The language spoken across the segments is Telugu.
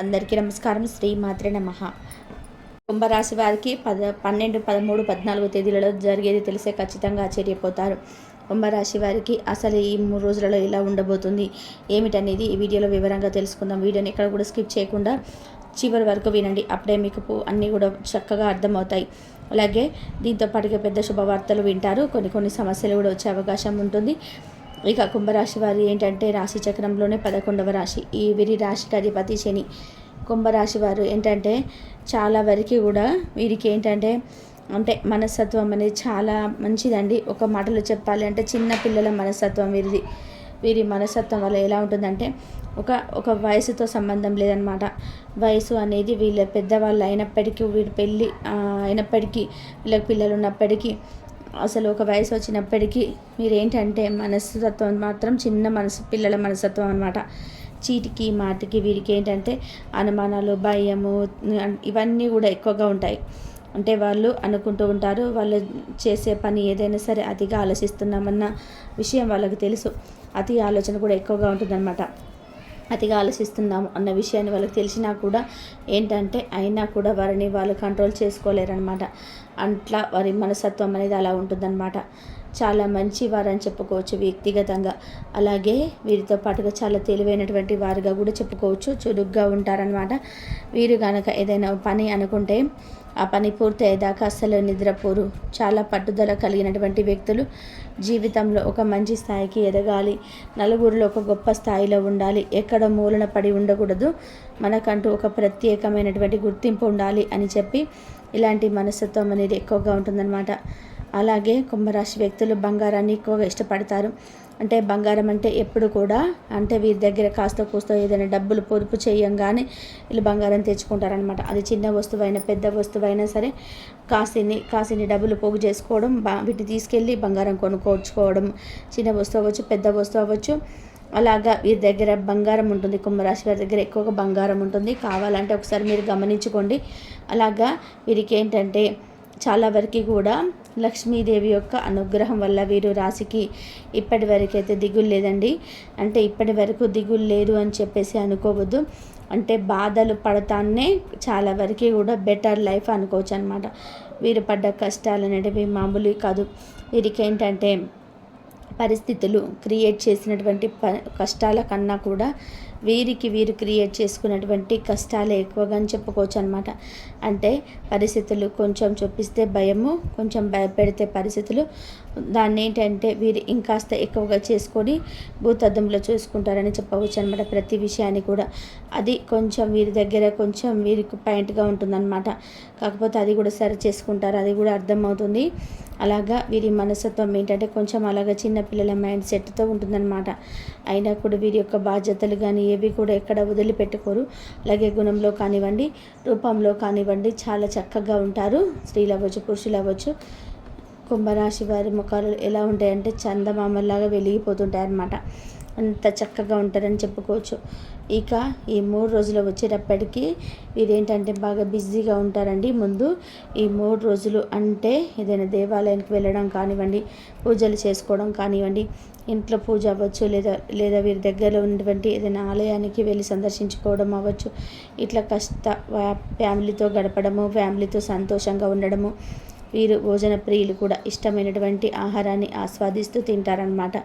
అందరికీ నమస్కారం. శ్రీ మాత్రే నమ. కుంభరాశి వారికి పద పన్నెండు పదమూడు పద్నాలుగు తేదీలలో జరిగేది తెలిసే ఖచ్చితంగా ఆశ్చర్యపోతారు. కుంభరాశి వారికి అసలు ఈ మూడు రోజులలో ఎలా ఉండబోతుంది ఏమిటనేది ఈ వీడియోలో వివరంగా తెలుసుకుందాం. వీడియోని ఎక్కడ కూడా స్కిప్ చేయకుండా చివరి వరకు వినండి. అప్పుడే మీకు అన్నీ కూడా చక్కగా అర్థమవుతాయి. అలాగే దీంతో పాటుగా పెద్ద శుభవార్తలు వింటారు. కొన్ని కొన్ని సమస్యలు కూడా వచ్చే అవకాశం ఉంటుంది. ఇక కుంభరాశి వారి ఏంటంటే రాశి చక్రంలోనే పదకొండవ రాశి. ఈ వీరి రాశికి అధిపతి శని. కుంభరాశి వారు ఏంటంటే చాలా వరకు కూడా వీరికి ఏంటంటే అంటే మనస్తత్వం అనేది చాలా మంచిదండి. ఒక మాటలో చెప్పాలి అంటే చిన్న పిల్లల మనస్తత్వం వీరిది. వీరి మనస్తత్వం వల్ల ఎలా ఉంటుందంటే ఒక ఒక వయసుతో సంబంధం లేదనమాట. వయసు అనేది వీళ్ళ పెద్దవాళ్ళు అయినప్పటికీ వీడి పెళ్ళి అయినప్పటికీ వీళ్ళకి పిల్లలు ఉన్నప్పటికీ అసలు ఒక వయసు వచ్చినప్పటికీ మీరేంటంటే మనస్తత్వం మాత్రం చిన్న మనసు పిల్లల మనస్తత్వం అనమాట చీటికి మాటికి వీరికి ఏంటంటే అనుమానాలు భయము ఇవన్నీ కూడా ఎక్కువగా ఉంటాయి. అంటే వాళ్ళు అనుకుంటూ ఉంటారు వాళ్ళు చేసే పని ఏదైనా సరే అతిగా ఆలోచిస్తున్నామన్న విషయం వాళ్ళకి తెలుసు. అతి ఆలోచన కూడా ఎక్కువగా ఉంటుందన్నమాట. అతిగా ఆలోచిస్తున్నాము అన్న విషయాన్ని వాళ్ళకి తెలిసినా కూడా ఏంటంటే అయినా కూడా వారిని వాళ్ళు కంట్రోల్ చేసుకోలేరనమాట అట్లా వారి మనస్తత్వం అనేది అలా ఉంటుందన్నమాట. చాలా మంచి వారని చెప్పుకోవచ్చు వ్యక్తిగతంగా. అలాగే వీరితో పాటుగా చాలా తెలివైనటువంటి వారుగా కూడా చెప్పుకోవచ్చు. చురుగ్గా ఉంటారనమాట వీరు కనుక ఏదైనా పని అనుకుంటే ఆ పని పూర్తి అయ్యేదాకా అస్సలు నిద్రపోరు. చాలా పట్టుదల కలిగినటువంటి వ్యక్తులు. జీవితంలో ఒక మంచి స్థాయికి ఎదగాలి. నలుగురిలో ఒక గొప్ప స్థాయిలో ఉండాలి. ఎక్కడ మూలన పడి ఉండకూడదు. మనకంటూ ఒక ప్రత్యేకమైనటువంటి గుర్తింపు ఉండాలి అని చెప్పి ఇలాంటి మనస్తత్వం అనేది ఎక్కువగా ఉంటుందన్నమాట. అలాగే కుంభరాశి వ్యక్తులు బంగారాన్ని ఎక్కువగా ఇష్టపడతారు. అంటే బంగారం అంటే ఎప్పుడు కూడా అంటే వీరి దగ్గర కాస్త కూస్తో ఏదైనా డబ్బులు పొదుపు చేయంగానే వీళ్ళు బంగారం తెచ్చుకుంటారనమాట అది చిన్న వస్తువైనా పెద్ద వస్తువైనా సరే కాసిని కాసిని డబ్బులు పోగు చేసుకోవడం బా వీటిని తీసుకెళ్ళి బంగారం కొనుక్కోవచ్చుకోవడం చిన్న వస్తువు అవ్వచ్చు పెద్ద వస్తువు అవ్వచ్చు. అలాగా వీరి దగ్గర బంగారం ఉంటుంది కుంభరాశి వారి దగ్గర ఎక్కువగా బంగారం ఉంటుంది. కావాలంటే ఒకసారి మీరు గమనించుకోండి. అలాగా వీరికి ఏంటంటే చాలా వరకు కూడా లక్ష్మీదేవి యొక్క అనుగ్రహం వల్ల వీరు రాశికి ఇప్పటి వరకు అయితే దిగులు లేదండి. అంటే ఇప్పటి వరకు దిగులు లేదు అని చెప్పేసి అనుకోవద్దు. అంటే బాధలు పడతానే చాలా వరకు కూడా బెటర్ లైఫ్ అనుకోవచ్చు అనమాట వీరు పడ్డ కష్టాలు అనేటివి మామూలు కాదు. వీరికి ఏంటంటే పరిస్థితులు క్రియేట్ చేసినటువంటి ప కష్టాల కన్నా కూడా వీరికి వీరు క్రియేట్ చేసుకున్నటువంటి కష్టాలే ఎక్కువగా అని చెప్పుకోవచ్చు అనమాట అంటే పరిస్థితులు కొంచెం చూపిస్తే భయము కొంచెం భయపెడితే పరిస్థితులు. దాన్ని ఏంటంటే వీరు ఇంకాస్త ఎక్కువగా చేసుకొని భూతద్దంలో చూసుకుంటారని చెప్పవచ్చు అనమాట ప్రతి విషయాన్ని కూడా. అది కొంచెం వీరి దగ్గర కొంచెం వీరికి పాయింట్గా ఉంటుందన్నమాట. కాకపోతే అది కూడా సరి చేసుకుంటారు అది కూడా అర్థమవుతుంది. అలాగా వీరి మనస్తత్వం ఏంటంటే కొంచెం అలాగా చిన్నపిల్లల మైండ్ సెట్తో ఉంటుందన్నమాట. అయినా కూడా వీరి యొక్క బాధ్యతలు కానీ ఏవి కూడా ఎక్కడ వదిలిపెట్టుకోరు. అలాగే గుణంలో కానివ్వండి రూపంలో కానివ్వండి చాలా చక్కగా ఉంటారు. స్త్రీలు అవ్వచ్చు పురుషులు అవ్వచ్చు. కుంభరాశి వారి ముఖాలు ఎలా ఉంటాయంటే చందమామలాగా వెలిగిపోతుంటాయి అన్నమాట. అంత చక్కగా ఉంటారని చెప్పుకోవచ్చు. ఇక ఈ మూడు రోజులు వచ్చేటప్పటికి వీరేంటంటే బాగా బిజీగా ఉంటారండి. ముందు ఈ మూడు రోజులు అంటే ఏదైనా దేవాలయానికి వెళ్ళడం కానివ్వండి పూజలు చేసుకోవడం కానివ్వండి ఇంట్లో పూజ అవ్వచ్చు లేదా లేదా వీరి దగ్గరలో ఉన్నటువంటి ఏదైనా ఆలయానికి వెళ్ళి సందర్శించుకోవడం అవ్వచ్చు. ఇట్లా కష్ట ఫ్యామిలీతో గడపడము ఫ్యామిలీతో సంతోషంగా ఉండడము వీరు భోజన ప్రియులు కూడా ఇష్టమైనటువంటి ఆహారాన్ని ఆస్వాదిస్తూ తింటారనమాట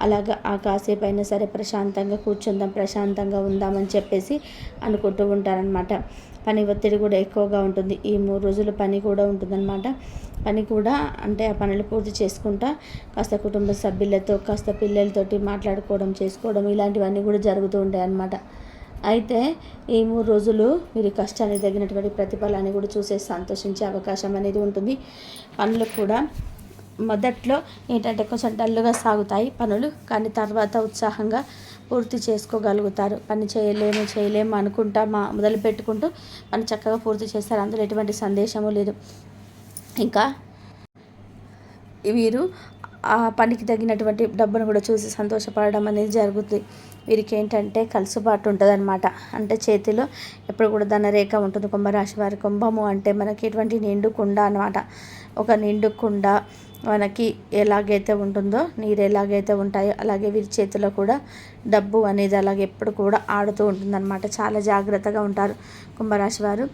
అలాగా ఆ కాసేపైనా సరే ప్రశాంతంగా కూర్చుందాం ప్రశాంతంగా ఉందామని చెప్పేసి అనుకుంటూ ఉంటారనమాట పని ఒత్తిడి కూడా ఎక్కువగా ఉంటుంది. ఈ మూడు రోజులు పని కూడా ఉంటుందన్నమాట. పని కూడా అంటే ఆ పనులు పూర్తి చేసుకుంటా కాస్త కుటుంబ సభ్యులతో కాస్త పిల్లలతోటి మాట్లాడుకోవడం చేసుకోవడం ఇలాంటివన్నీ కూడా జరుగుతూ ఉంటాయి అన్నమాట అయితే ఈ మూడు రోజులు మీరు కష్టానికి తగినటువంటి ప్రతిఫలాన్ని కూడా చూసే సంతోషించే అవకాశం అనేది ఉంటుంది. పనులు కూడా మొదట్లో ఏంటంటే కొంచెం డల్లుగా సాగుతాయి పనులు కానీ తర్వాత ఉత్సాహంగా పూర్తి చేసుకోగలుగుతారు. పని చేయలేము చేయలేము అనుకుంటా మా మొదలు పెట్టుకుంటూ పని చక్కగా పూర్తి చేస్తారు. అందులో ఎటువంటి సందేశము లేదు. ఇంకా వీరు ఆ పనికి తగినటువంటి డబ్బును కూడా చూసి సంతోషపడడం అనేది జరుగుతుంది వీరికి ఏంటంటే కలుసుబాటు ఉంటుంది అనమాట అంటే చేతిలో ఎప్పుడు కూడా ధనరేఖ ఉంటుంది. కుంభరాశి వారి కుంభము అంటే మనకి ఎటువంటి నిండు కుండ అనమాట ఒక నిండు కుండ మనకి ఎలాగైతే ఉంటుందో నీరు ఎలాగైతే ఉంటాయో అలాగే వీరి చేతిలో కూడా డబ్బు అనేది అలాగే ఎప్పుడు కూడా ఆడుతూ ఉంటుందన్నమాట. చాలా జాగ్రత్తగా ఉంటారు కుంభరాశి వారు.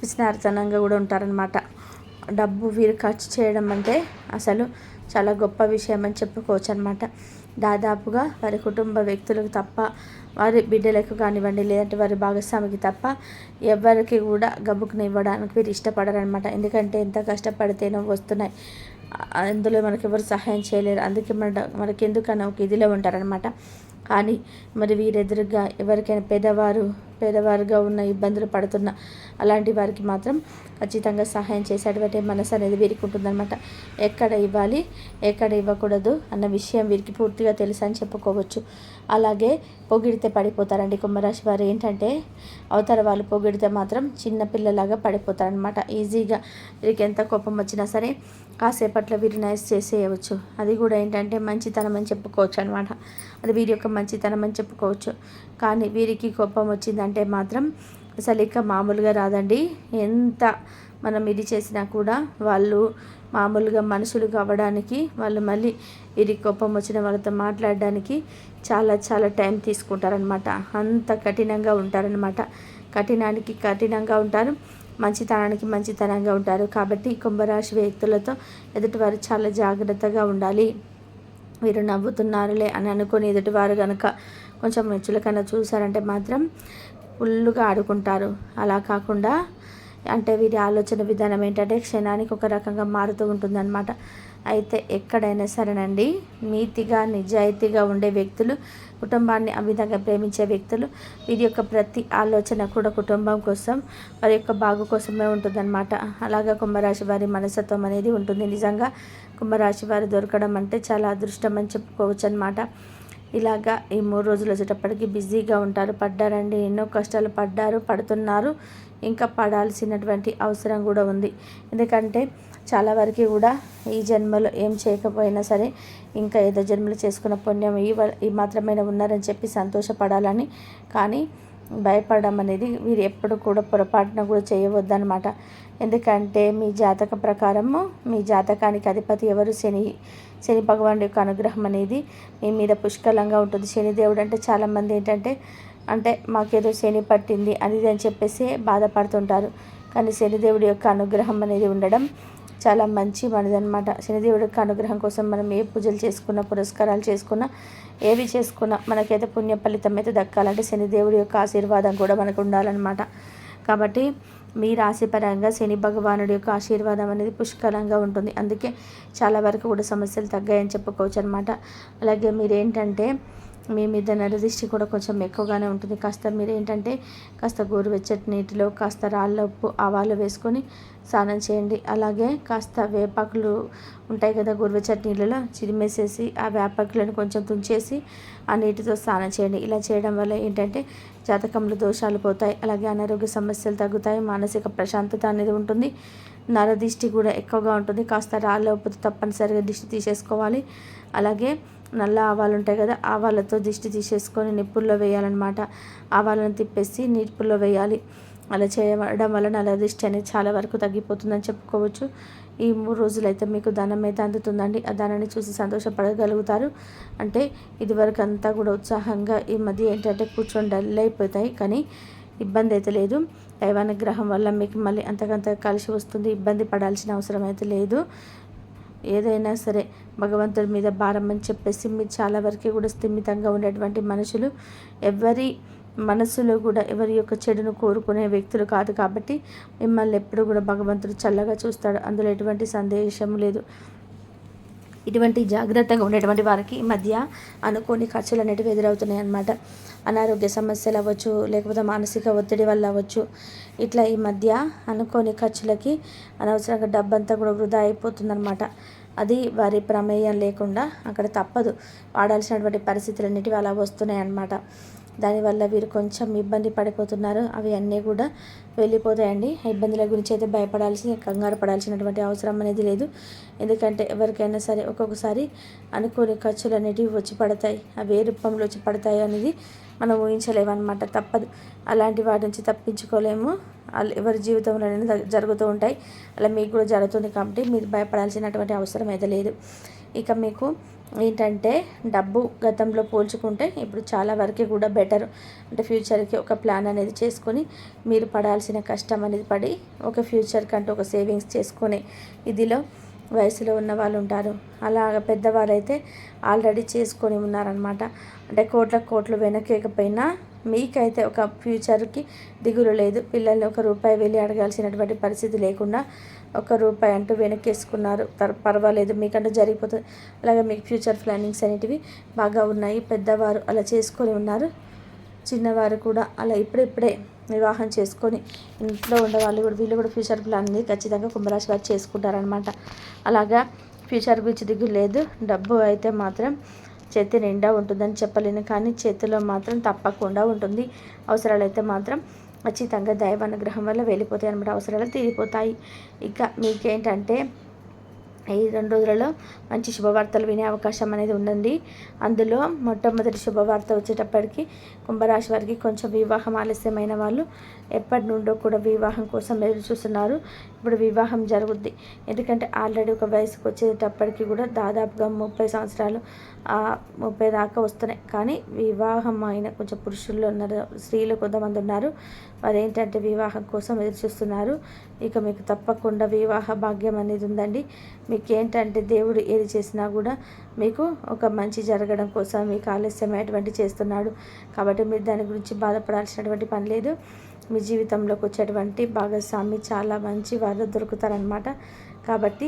పిసినారితనంగా కూడా ఉంటారనమాట డబ్బు వీరు ఖర్చు చేయడం అంటే అసలు చాలా గొప్ప విషయం అని చెప్పుకోవచ్చు అనమాట దాదాపుగా వారి కుటుంబ వ్యక్తులకు తప్ప వారి బిడ్డలకు కానివ్వండి లేదంటే వారి భాగస్వామికి తప్ప ఎవరికి కూడా గబుకుని ఇవ్వడానికి వీరు ఇష్టపడరనమాట ఎందుకంటే ఎంత కష్టపడితేనో వస్తున్నాయి. అందులో మనకి ఎవరు సహాయం చేయలేరు. అందుకే మన మనకి ఎందుకన్నా ఒక ఇదిలో ఉంటారనమాట కానీ మరి వీరెదురుగా ఎవరికైనా పేదవారు పేదవారుగా ఉన్న ఇబ్బందులు పడుతున్న అలాంటి వారికి మాత్రం ఖచ్చితంగా సహాయం చేసేటువంటి మనసు అనేది వీరికి ఉంటుందన్నమాట ఎక్కడ ఇవ్వాలి ఎక్కడ ఇవ్వకూడదు అన్న విషయం వీరికి పూర్తిగా తెలుసు అని చెప్పుకోవచ్చు. అలాగే పొగిడితే పడిపోతారండి కుంభరాశి వారు. ఏంటంటే అవతల వాళ్ళు పొగిడితే మాత్రం చిన్న పిల్లలాగా పడిపోతారనమాట ఈజీగా వీరికి ఎంత కోపం వచ్చినా సరే కాసేపట్లో వీరు నైస్ చేసేయవచ్చు. అది కూడా ఏంటంటే మంచితనం అని చెప్పుకోవచ్చు అనమాట అది వీరి యొక్క మంచితనం అని చెప్పుకోవచ్చు. కానీ వీరికి కోపం వచ్చిందంటే మాత్రం అసలు ఇక మామూలుగా రాదండి. ఎంత మనం ఇది చేసినా కూడా వాళ్ళు మామూలుగా మనుషులు కావడానికి వాళ్ళు మళ్ళీ ఇది కోపం వచ్చిన వాళ్ళతో మాట్లాడడానికి చాలా చాలా టైం తీసుకుంటారనమాట అంత కఠినంగా ఉంటారనమాట కఠినానికి కఠినంగా ఉంటారు మంచితనానికి మంచితనంగా ఉంటారు. కాబట్టి కుంభరాశి వ్యక్తులతో ఎదుటివారు చాలా జాగ్రత్తగా ఉండాలి. వీరు నవ్వుతున్నారులే అని అనుకుని ఎదుటివారు కనుక కొంచెం మెచ్చులకన్నా చూసారంటే మాత్రం ఫుల్గా ఆడుకుంటారు. అలా కాకుండా అంటే వీరి ఆలోచన విధానం ఏంటంటే క్షణానికి ఒక రకంగా మారుతూ ఉంటుందన్నమాట. అయితే ఎక్కడైనా సరేనండి నీతిగా నిజాయితీగా ఉండే వ్యక్తులు కుటుంబాన్ని అమితంగా ప్రేమించే వ్యక్తులు వీరి యొక్క ప్రతి ఆలోచన కూడా కుటుంబం కోసం వారి యొక్క బాగు కోసమే ఉంటుందన్నమాట. అలాగా కుంభరాశి వారి మనస్తత్వం అనేది ఉంటుంది. నిజంగా కుంభరాశి వారు దొరకడం అంటే చాలా అదృష్టం అని చెప్పుకోవచ్చు అనమాట ఇలాగా ఈ మూడు రోజులు వచ్చేటప్పటికి బిజీగా ఉంటారు పడ్డారండి. ఎన్నో కష్టాలు పడ్డారు పడుతున్నారు. ఇంకా పడాల్సినటువంటి అవసరం కూడా ఉంది. ఎందుకంటే చాలా వరకు కూడా ఈ జన్మలో ఏం చేయకపోయినా సరే ఇంకా ఏదో జన్మలు చేసుకున్న పుణ్యం ఈ ఈ మాత్రమే ఉన్నారని చెప్పి సంతోషపడాలని. కానీ భయపడడం అనేది మీరు ఎప్పుడు కూడా పొరపాటున కూడా చేయవద్దనమాట ఎందుకంటే మీ జాతక ప్రకారము మీ జాతకానికి అధిపతి ఎవరు? శని శని భగవానుడి యొక్క అనుగ్రహం అనేది మీ మీద పుష్కలంగా ఉంటుంది. శనిదేవుడు అంటే చాలామంది ఏంటంటే అంటే మాకేదో శని పట్టింది అనేది అని చెప్పేసి బాధపడుతుంటారు. కానీ శనిదేవుడి యొక్క అనుగ్రహం అనేది ఉండడం చాలా మంచి మనదనమాట శనిదేవుడికి అనుగ్రహం కోసం మనం ఏ పూజలు చేసుకున్నా పురస్కారాలు చేసుకున్నా ఏవి చేసుకున్నా మనకైతే పుణ్య ఫలితం అయితే దక్కాలంటే శనిదేవుడి యొక్క ఆశీర్వాదం కూడా మనకు ఉండాలన్నమాట. కాబట్టి మీ రాశిపరంగా శని భగవానుడి యొక్క ఆశీర్వాదం అనేది పుష్కలంగా ఉంటుంది. అందుకే చాలా వరకు కూడా సమస్యలు తగ్గాయని చెప్పుకోవచ్చు అనమాట అలాగే మీరేంటంటే మీ మీద నరదృష్టి కూడా కొంచెం ఎక్కువగానే ఉంటుంది. కాస్త మీరు ఏంటంటే కాస్త గోరువెచ్చటి నీటిలో కాస్త రాళ్ళ ఉప్పు ఆవాలు వేసుకొని స్నానం చేయండి. అలాగే కాస్త వేపాకులు ఉంటాయి కదా గోరువెచ్చటి నీళ్ళలో చిరిమేసేసి ఆ వేపాకులను కొంచెం తుంచేసి ఆ నీటితో స్నానం చేయండి. ఇలా చేయడం వల్ల ఏంటంటే జాతకంలో దోషాలు పోతాయి. అలాగే అనారోగ్య సమస్యలు తగ్గుతాయి. మానసిక ప్రశాంతత అనేది ఉంటుంది. నరదిష్టి కూడా ఎక్కువగా ఉంటుంది. కాస్త రాళ్ళ ఉప్పుతో తప్పనిసరిగా దిష్టి తీసేసుకోవాలి. అలాగే నల్ల ఆవాలు ఉంటాయి కదా ఆవాలతో దిష్టి తీసేసుకొని నిప్పుల్లో వేయాలన్నమాట. ఆవాలను తిప్పేసి నిప్పుల్లో వేయాలి. అలా చేయడం వల్ల నల్ల దిష్టి అనేది చాలా వరకు తగ్గిపోతుందని చెప్పుకోవచ్చు. ఈ మూడు రోజులైతే మీకు దానం అయితే అందుతుందండి. ఆ దానాన్ని చూసి సంతోషపడగలుగుతారు. అంటే ఇదివరకు అంతా కూడా ఉత్సాహంగా ఈ మధ్య ఏంటంటే కూర్చొని డల్ అయిపోతాయి. కానీ ఇబ్బంది అయితే లేదు. దైవానుగ్రహం వల్ల మీకు మళ్ళీ అంతకంత కలిసి వస్తుంది. ఇబ్బంది పడాల్సిన అవసరం అయితే లేదు. ఏదైనా సరే భగవంతుడి మీద భారం అని చెప్పేసి మీరు చాలా వరకు కూడా స్థిమితంగా ఉండేటువంటి మనుషులు ఎవరి మనసులో కూడా ఎవరి యొక్క చెడును కోరుకునే వ్యక్తులు కాదు కాబట్టి మిమ్మల్ని ఎప్పుడు కూడా భగవంతుడు చల్లగా చూస్తాడు. అందులో ఎటువంటి సందేశం లేదు. ఇటువంటి జాగ్రత్తగా ఉండేటువంటి వారికి ఈ మధ్య అనుకోని ఖర్చులు అనేటివి ఎదురవుతున్నాయి అన్నమాట. అనారోగ్య సమస్యలు అవ్వచ్చు లేకపోతే మానసిక ఒత్తిడి వల్ల అవ్వచ్చు. ఇట్లా ఈ మధ్య అనుకోని ఖర్చులకి అనవసరంగా డబ్బంతా కూడా వృధా అయిపోతుందన్నమాట. అది వారి ప్రమేయం లేకుండా అక్కడ తప్పదు. వాడాల్సినటువంటి పరిస్థితులు అనేటివి అలా వస్తున్నాయి అన్నమాట దానివల్ల వీరు కొంచెం ఇబ్బంది పడిపోతున్నారు. అవి అన్నీ కూడా వెళ్ళిపోతాయండి. ఇబ్బందుల గురించి అయితే భయపడాల్సిన కంగారు పడాల్సినటువంటి అవసరం అనేది లేదు. ఎందుకంటే ఎవరికైనా సరే ఒక్కొక్కసారి అనుకోని ఖర్చులు అనేటివి వచ్చి పడతాయి. అవి ఏ రూపంలో వచ్చి పడతాయి అనేది మనం ఊహించలేము అనమాట తప్పదు. అలాంటి వాటి నుంచి తప్పించుకోలేము. ఎవరి జీవితంలో జరుగుతూ ఉంటాయి. అలా మీకు కూడా జరుగుతుంది కాబట్టి మీరు భయపడాల్సినటువంటి అవసరం అయితే లేదు. ఇక మీకు ఏంటంటే డబ్బు గతంలో పోల్చుకుంటే ఇప్పుడు చాలా వరకు కూడా బెటర్. అంటే ఫ్యూచర్కి ఒక ప్లాన్ అనేది చేసుకొని మీరు పడాల్సిన కష్టం అనేది పడి ఒక ఫ్యూచర్కి అంటూ ఒక సేవింగ్స్ చేసుకునే ఇదిలో వయసులో ఉన్న వాళ్ళు ఉంటారు. అలాగ పెద్దవారైతే ఆల్రెడీ చేసుకొని ఉన్నారనమాట అంటే కోట్ల కోట్లు వెనకేకపోయినా మీకైతే ఒక ఫ్యూచర్కి దిగులు లేదు. పిల్లల్ని ఒక రూపాయి వెళ్ళి అడగాల్సినటువంటి పరిస్థితి లేకుండా ఒక రూపాయి అంటూ వెనక్కేసుకున్నారు. పర్వాలేదు. మీకంటూ జరిగిపోతుంది అలాగే మీకు ఫ్యూచర్ ప్లానింగ్స్ అనేటివి బాగా ఉన్నాయి. పెద్దవారు అలా చేసుకొని ఉన్నారు. చిన్నవారు కూడా అలా ఇప్పుడిప్పుడే వివాహం చేసుకొని ఇంట్లో ఉండే వాళ్ళు కూడా వీళ్ళు కూడా ఫ్యూచర్ ప్లాన్ అనేది ఖచ్చితంగా కుంభరాశి వారు చేసుకుంటారనమాట అలాగా ఫ్యూచర్ గురించి దిగులు లేదు. డబ్బు అయితే మాత్రం చేతి నిండా ఉంటుందని చెప్పలేను కానీ చేతిలో మాత్రం తప్పకుండా ఉంటుంది. అవసరాలు అయితే మాత్రం ఖచ్చితంగా దైవ అనుగ్రహం వల్ల వెళ్ళిపోతాయి అనమాట అవసరాలు తీరిపోతాయి. ఇక మీకేంటంటే ఈ రెండు రోజులలో మంచి శుభవార్తలు వినే అవకాశం అనేది ఉందండి. అందులో మొట్టమొదటి శుభవార్త వచ్చేటప్పటికి కుంభరాశి వారికి కొంచెం వివాహం ఆలస్యమైన వాళ్ళు ఎప్పటి నుండో కూడా వివాహం కోసం ఎదురు చూస్తున్నారు. ఇప్పుడు వివాహం జరుగుద్ది. ఎందుకంటే ఆల్రెడీ ఒక వయసుకు వచ్చేటప్పటికి కూడా దాదాపుగా ముప్పై సంవత్సరాలు ముప్పై దాకా వస్తున్నాయి. కానీ వివాహం అయిన కొంచెం పురుషుల్లో ఉన్నారు స్త్రీలు కొంతమంది ఉన్నారు. వారు ఏంటంటే వివాహం కోసం ఎదురు చూస్తున్నారు. ఇక మీకు తప్పకుండా వివాహ భాగ్యం అనేది ఉందండి. మీకు ఏంటంటే దేవుడు ఏది చేసినా కూడా మీకు ఒక మంచి జరగడం కోసం మీకు ఆలస్యమైనటువంటి చేస్తున్నాడు. కాబట్టి మీరు దాని గురించి బాధపడాల్సినటువంటి పని లేదు. మీ జీవితంలోకి వచ్చేటువంటి భాగస్వామి చాలా మంచి వారు దొరుకుతారనమాట కాబట్టి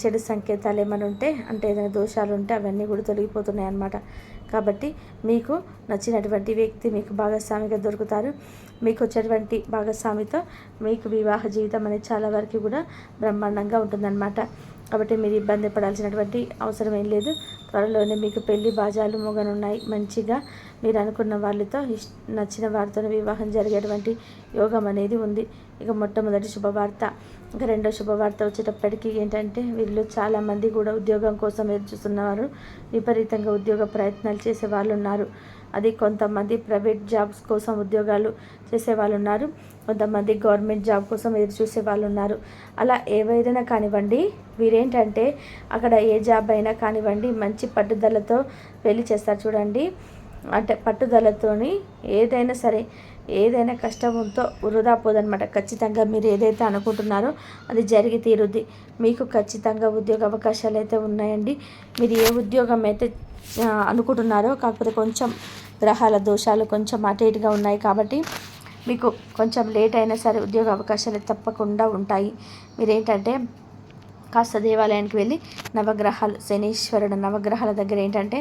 చెడు సంకేతాలు ఏమైనా ఉంటే అంటే ఏదైనా దోషాలు ఉంటే అవన్నీ కూడా తొలగిపోతున్నాయి అన్నమాట కాబట్టి మీకు నచ్చినటువంటి వ్యక్తి మీకు భాగస్వామిగా దొరుకుతారు. మీకు వచ్చేటువంటి భాగస్వామితో మీకు వివాహ జీవితం అనేది చాలా వరకు కూడా బ్రహ్మాండంగా ఉంటుందన్నమాట. కాబట్టి మీరు ఇబ్బంది పడాల్సినటువంటి అవసరం ఏం లేదు. త్వరలోనే మీకు పెళ్ళి బాజాలు మొగనున్నాయి. మంచిగా మీరు అనుకున్న వాళ్ళతో నచ్చిన వారితో వివాహం జరిగేటువంటి యోగం అనేది ఉంది. ఇక మొట్టమొదటి శుభవార్త. ఇక రెండో శుభవార్త వచ్చేటప్పటికి ఏంటంటే వీళ్ళు చాలామంది కూడా ఉద్యోగం కోసం ఎదురు చూస్తున్నవారు విపరీతంగా ఉద్యోగ ప్రయత్నాలు చేసే వాళ్ళు ఉన్నారు అది కొంతమంది ప్రైవేట్ జాబ్స్ కోసం ఉద్యోగాలు చేసే వాళ్ళు ఉన్నారు కొంతమంది గవర్నమెంట్ జాబ్ కోసం ఎదురు చూసే వాళ్ళు ఉన్నారు అలా ఏవైనా కానివ్వండి వీరేంటంటే అక్కడ ఏ జాబ్ అయినా కానివ్వండి మంచి పట్టుదలతో పెళ్ళి చేస్తారు చూడండి. అంటే పట్టుదలతోని ఏదైనా సరే ఏదైనా కష్టంతో వృధా పోదనమాట ఖచ్చితంగా మీరు ఏదైతే అనుకుంటున్నారో అది జరిగి తీరుద్ది. మీకు ఖచ్చితంగా ఉద్యోగ అవకాశాలు అయితే ఉన్నాయండి. మీరు ఏ ఉద్యోగం అయితే అనుకుంటున్నారో. కాకపోతే కొంచెం గ్రహాల దోషాలు కొంచెం అటు ఇటుగా ఉన్నాయి కాబట్టి మీకు కొంచెం లేట్ అయినా సరే ఉద్యోగ అవకాశాలు తప్పకుండా ఉంటాయి. మీరేంటంటే కాస్త దేవాలయానికి వెళ్ళి నవగ్రహాలు శనీశ్వరుడు నవగ్రహాల దగ్గర ఏంటంటే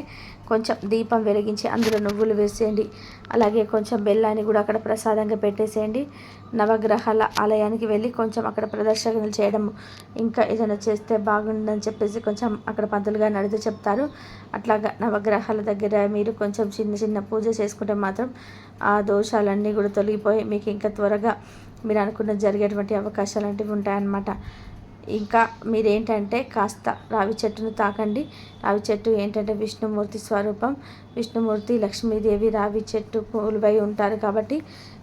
కొంచెం దీపం వెలిగించి అందులో నువ్వులు వేసేయండి. అలాగే కొంచెం బెల్లాన్ని కూడా అక్కడ ప్రసాదంగా పెట్టేసేయండి. నవగ్రహాల ఆలయానికి వెళ్ళి కొంచెం అక్కడ ప్రదర్శనలు చేయడం ఇంకా ఏదైనా చేస్తే బాగుందని చెప్పేసి కొంచెం అక్కడ పంతులుగా నడితే చెప్తారు. అట్లాగా నవగ్రహాల దగ్గర మీరు కొంచెం చిన్న చిన్న పూజ చేసుకుంటే మాత్రం ఆ దోషాలన్నీ కూడా తొలగిపోయి మీకు ఇంకా త్వరగా మీరు అనుకున్న జరిగేటువంటి అవకాశాలు ఉంటాయన్నమాట. ఇంకా మీరేంటంటే కాస్త రావి చెట్టును తాకండి. రావి చెట్టు ఏంటంటే విష్ణుమూర్తి స్వరూపం. విష్ణుమూర్తి లక్ష్మీదేవి రావి చెట్టు పూలుపై ఉంటారు కాబట్టి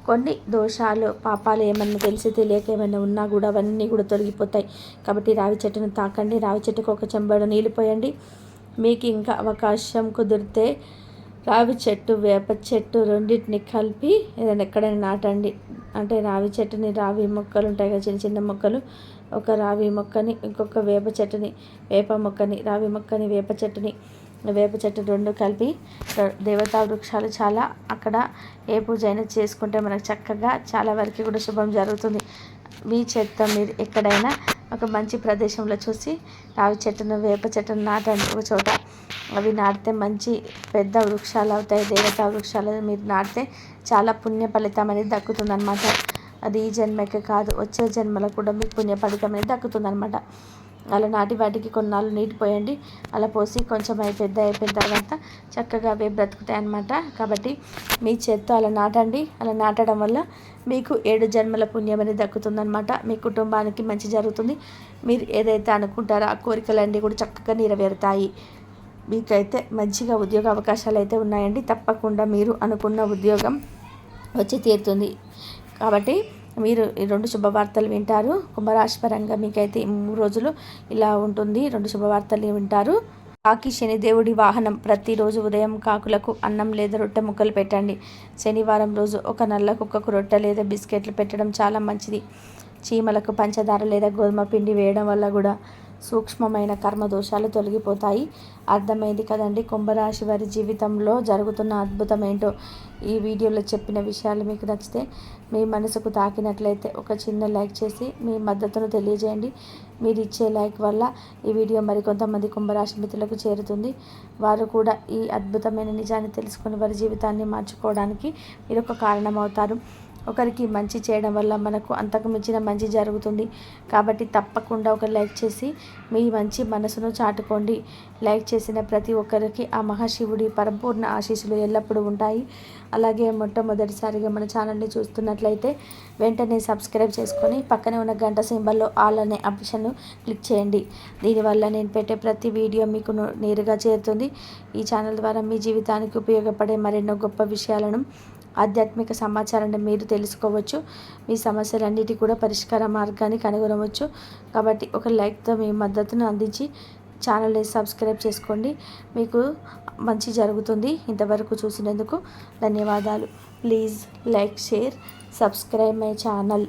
కొన్ని దోషాలు పాపాలు ఏమన్నా తెలిసి తెలియక ఏమైనా ఉన్నా కూడా అవన్నీ కూడా తొలగిపోతాయి. కాబట్టి రావి చెట్టును తాకండి. రావి చెట్టుకు ఒక చెంబడు నీళ్ళు పోయండి. మీకు ఇంకా అవకాశం కుదిరితే రావి చెట్టు వేప చెట్టు రెండింటిని కలిపి ఏదైనా ఎక్కడైనా నాటండి. అంటే రావి చెట్టుని రావి మొక్కలు ఉంటాయి కదా చిన్న చిన్న మొక్కలు. ఒక రావి మొక్కని ఇంకొక వేప చెట్టుని వేప మొక్కని రావి మొక్కని వేప చెట్టుని వేప చెట్టు రెండు కలిపి దేవతా వృక్షాలు చాలా అక్కడ ఏ పూజ అయినా చేసుకుంటే మనకు చక్కగా చాలా వరకు కూడా శుభం జరుగుతుంది. మీ చెత్త మీరు ఎక్కడైనా ఒక మంచి ప్రదేశంలో చూసి రావి చెట్టును వేప చెట్టును నాటండి. ఒక చోట అవి నాటితే మంచి పెద్ద వృక్షాలు అవుతాయి. దేవతా వృక్షాలు మీరు నాటితే చాలా పుణ్య ఫలితం అనేది దక్కుతుందన్నమాట. అది ఈ జన్మకే కాదు. వచ్చే జన్మలో కూడా మీకు పుణ్యఫలితం అనేది దక్కుతుందనమాట అలా నాటి వాటికి కొన్నాళ్ళు నీటి పోయండి. అలా పోసి కొంచెం అయి పెద్ద అయిపోయిన తర్వాత చక్కగా అవే బ్రతుకుతాయి అనమాట కాబట్టి మీ చేత్తో అలా నాటండి. అలా నాటడం వల్ల మీకు ఏడు జన్మల పుణ్యం అనేది దక్కుతుందనమాట మీ కుటుంబానికి మంచి జరుగుతుంది. మీరు ఏదైతే అనుకుంటారో ఆ కోరికలన్నీ కూడా చక్కగా నెరవేరుతాయి. మీకైతే మంచిగా ఉద్యోగ అవకాశాలు అయితే ఉన్నాయండి. తప్పకుండా మీరు అనుకున్న ఉద్యోగం వచ్చి తీరుతుంది. కాబట్టి మీరు ఈ రెండు శుభవార్తలు వింటారు. కుంభరాశి పరంగా మీకైతే మూడు రోజులు ఇలా ఉంటుంది. రెండు శుభవార్తలు వింటారు. కాకి శనిదేవుడి వాహనం. ప్రతిరోజు ఉదయం కాకులకు అన్నం లేదా రొట్టె ముక్కలు పెట్టండి. శనివారం రోజు ఒక నల్ల కుక్కకు రొట్టె లేదా బిస్కెట్లు పెట్టడం చాలా మంచిది. చీమలకు పంచదార లేదా గోధుమ పిండి వేయడం వల్ల కూడా సూక్ష్మమైన కర్మ దోషాలు తొలగిపోతాయి. అర్థమైంది కదండి? కుంభరాశి వారి జీవితంలో జరుగుతున్న అద్భుతం ఏంటో? ఈ వీడియోలో చెప్పిన విషయాలు మీకు నచ్చితే మీ మనసుకు తాకినట్లయితే ఒక చిన్న లైక్ చేసి మీ మద్దతును తెలియజేయండి. మీరు ఇచ్చే లైక్ వల్ల ఈ వీడియో మరికొంతమంది కుంభరాశి మిత్రులకు చేరుతుంది. వారు కూడా ఈ అద్భుతమైన నిజాన్ని తెలుసుకుని వారి జీవితాన్ని మార్చుకోవడానికి మీరు ఒక కారణం అవుతారు ఒకరికి మంచి చేయడం వల్ల మనకు అంతకు మించిన మంచి జరుగుతుంది. కాబట్టి తప్పకుండా ఒక లైక్ చేసి మీ మంచి మనసును చాటుకోండి. లైక్ చేసిన ప్రతి ఒక్కరికి ఆ మహాశివుడి పరిపూర్ణ ఆశీస్సులు ఎల్లప్పుడూ ఉంటాయి. అలాగే మొట్టమొదటిసారిగా మన ఛానల్ని చూస్తున్నట్లయితే వెంటనే సబ్స్క్రైబ్ చేసుకొని పక్కనే ఉన్న గంట సింబల్లో ఆల్ అనే ఆప్షన్ను క్లిక్ చేయండి. దీనివల్ల నేను పెట్టే ప్రతి వీడియో మీకు నేరుగా చేరుతుంది. ఈ ఛానల్ ద్వారా మీ జీవితానికి ఉపయోగపడే మరెన్నో గొప్ప విషయాలను ఆధ్యాత్మిక సమాచారాన్ని మీరు తెలుసుకోవచ్చు. మీ సమస్యలన్నిటి కూడా పరిష్కార మార్గాన్ని కనుగొనవచ్చు కాబట్టి ఒక లైక్తో మీ మద్దతును అందించి ఛానల్ని సబ్స్క్రైబ్ చేసుకోండి. మీకు మంచి జరుగుతుంది ఇంతవరకు చూసినందుకు ధన్యవాదాలు. Please like share subscribe my channel.